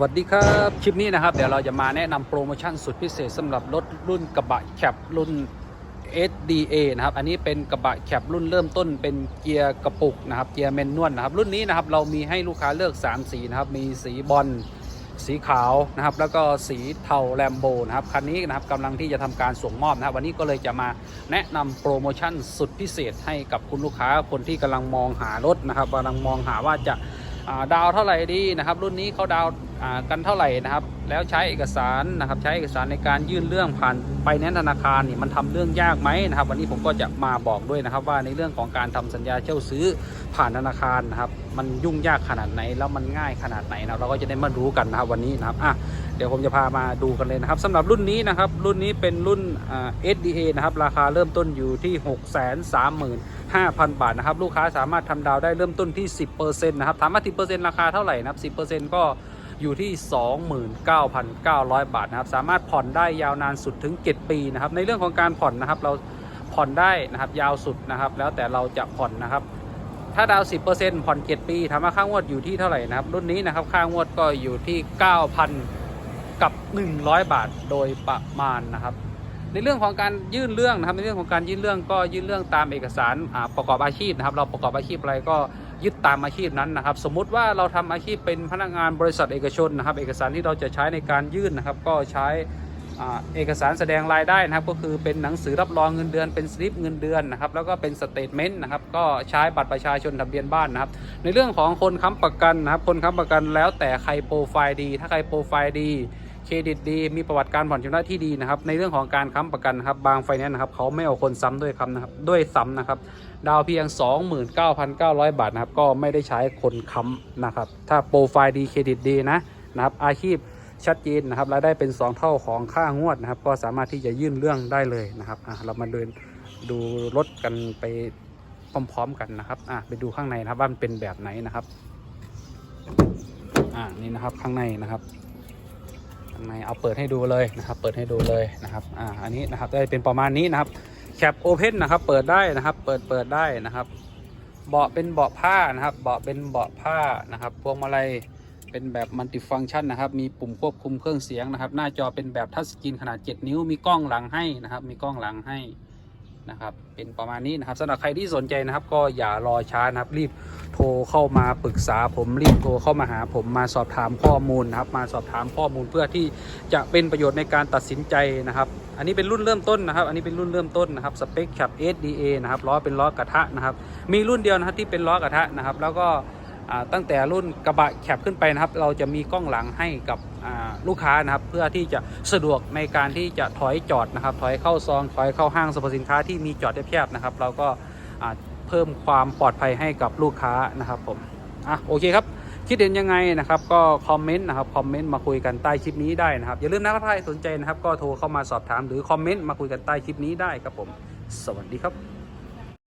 วัสดีครับ คลิปนี้นะครับ เดี๋ยวเราจะมาแนะนำโปรโมชั่นสุดพิเศษสำหรับรถรุ่นกระบะแคปรุ่น SDA นะครับ อันนี้เป็นกระบะแคปรุ่นเริ่มต้นเป็นเกียร์กระปุกนะครับ เกียร์แมนนวลนะครับ รุ่นนี้นะครับเรามีให้ลูกค้าเลือก 3 สีนะครับ มีสีบอลสีขาวนะครับ แล้วก็สีเทาแลมโบนะครับ คันนี้นะครับกำลังที่จะทำการส่งมอบนะครับ วันนี้ก็เลยจะมาแนะนำโปรโมชั่นสุดพิเศษให้กับคุณลูกค้าคนที่กำลังมองหารถนะครับกำลังมองหาว่าจะาดาวเท่าไหร่ดีนะครับ รุ่นนี้เขาดาว กันเท่าไหร่นะครับ แล้วใช้เอกสารนะครับ ใช้เอกสารในการยื่นเรื่องผ่านไปแนนธนาคารนี่มันทำเรื่องยากไหมนะครับ วันนี้ผมก็จะมาบอกด้วยนะครับ ว่าในเรื่องของการทำสัญญาเช่าซื้อผ่านธนาคารนะครับ มันยุ่งยากขนาดไหนแล้วมันง่ายขนาดไหนนะเราก็จะได้มารู้กันนะครับวันนี้นะครับอะเดี๋ยวผมจะพามาดูกันเลยนะครับสำหรับรุ่นนี้นะครับ รุ่นนี้เป็นรุ่นอ่า SDA นะครับ ราคาเริ่มต้นอยู่ที่ 6 3 0 0 0 5,000 บาทนะครับ ลูกค้าสามารถทำดาวได้เริ่มต้นที่ 10%นะครับถามว่า10%ราคาเท่าไหร่นะครับ10%ก็ อยู่ที่ 29,900 บาทนะครับ สามารถผ่อนได้ยาวนานสุดถึง 7 ปีนะครับ ในเรื่องของการผ่อนนะครับ เราผ่อนได้นะครับยาวสุดนะครับ แล้วแต่เราจะผ่อนนะครับ ถ้าดาว 10%ผ่อน 7 ปีถามว่าค่างวดอยู่ที่เท่าไหร่นะครับ รุ่นนี้นะครับ ค่างวดก็อยู่ที่ 9,000 กับ 100 บาทโดยประมาณนะครับในเรื่องของการยื่นเรื่องนะครับในเรื่องของการยื่นเรื่องก็ยื่นเรื่องตามเอกสารประกอบอาชีพนะครับ เราประกอบอาชีพอะไรก็ ยึดตามอาชีพนั้นนะครับ สมมุติว่าเราทำอาชีพเป็นพนักงานบริษัทเอกชนนะครับ เอกสารที่เราจะใช้ในการยื่นนะครับ ก็ใช้เอกสารแสดงรายได้นะครับ ก็คือเป็นหนังสือรับรองเงินเดือนเป็นสลิปเงินเดือนนะครับ แล้วก็เป็นสเตทเมนต์นะครับ ก็ใช้บัตรประชาชนทะเบียนบ้านนะครับ ในเรื่องของคนค้ำประกันนะครับ คนค้ำประกันแล้วแต่ใครโปรไฟล์ดี ถ้าใครโปรไฟล์ดี เครดิตดีมีประวัติการผ่อนชำระที่ดีนะครับ ในเรื่องของการค้ำประกันครับบางไฟแนนซ์นะครับเขาไม่เอาคนซ้ำด้วยคำนะครับด้วยซ้ำนะครับ ดาวเพียง 29,900 บาทนะครับ ก็ไม่ได้ใช้คนค้ำนะครับ ถ้าโปรไฟล์ดีเครดิตดีนะนะครับ อาชีพชัดเจนนะครับรายได้เป็น 2 เท่าของค่างวดนะครับ ก็สามารถที่จะยื่นเรื่องได้เลยนะครับอะเรามาเดินดูรถกันไปพร้อมๆกันนะครับอะไปดูข้างในนะครับว่ามันเป็นแบบไหนนะครับ อ่านี่นะครับข้างในนะครับ ข้างในเอาเปิดให้ดูเลยนะครับเปิดให้ดูเลยนะครับอ่าอันนี้นะครับได้เป็นประมาณนี้นะครับแคปโอเพนนะครับเปิดได้นะครับ เปิดเปิดได้นะครับ เบาะเป็นเบาะผ้านะครับ เบาะเป็นเบาะผ้านะครับพวงมาลัยเป็นแบบมัลติฟังก์ชันนะครับ มีปุ่มควบคุมเครื่องเสียงนะครับ หน้าจอเป็นแบบทัชสกรีนขนาด 7 นิ้วมีกล้องหลังให้นะครับ มีกล้องหลังให้ นะครับ เป็นประมาณนี้นะครับสำหรับใครที่สนใจนะครับ ก็อย่ารอช้านะครับ รีบโทรเข้ามาปรึกษาผมรีบโทรเข้ามาหาผมมาสอบถามข้อมูลนะครับ มาสอบถามข้อมูลเพื่อที่จะเป็นประโยชน์ในการตัดสินใจนะครับ อันนี้เป็นรุ่นเริ่มต้นนะครับ อันนี้เป็นรุ่นเริ่มต้นนะครับสเปคขับ SDA นะครับล้อเป็นล้อกระทะนะครับ มีรุ่นเดียวนะครับที่เป็นล้อกระทะนะครับ แล้วก็ ตั้งแต่รุ่นกระบะแคปขึ้นไปนะครับ เราจะมีกล้องหลังให้กับลูกค้านะครับ เพื่อที่จะสะดวกในการที่จะถอยจอดนะครับ ถอยเข้าซอง ถอยเข้าห้างสรรพสินค้าที่มีจอดแคบๆนะครับ เราก็เพิ่มความปลอดภัยให้กับลูกค้านะครับผมอะโอเคครับคิดเห็นยังไงนะครับก็คอมเมนต์นะครับคอมเมนต์มาคุยกันใต้คลิปนี้ได้นะครับอย่าลืมนะครับถ้าสนใจนะครับก็โทรเข้ามาสอบถามหรือคอมเมนต์มาคุยกันใต้คลิปนี้ได้ครับผม สวัสดีครับ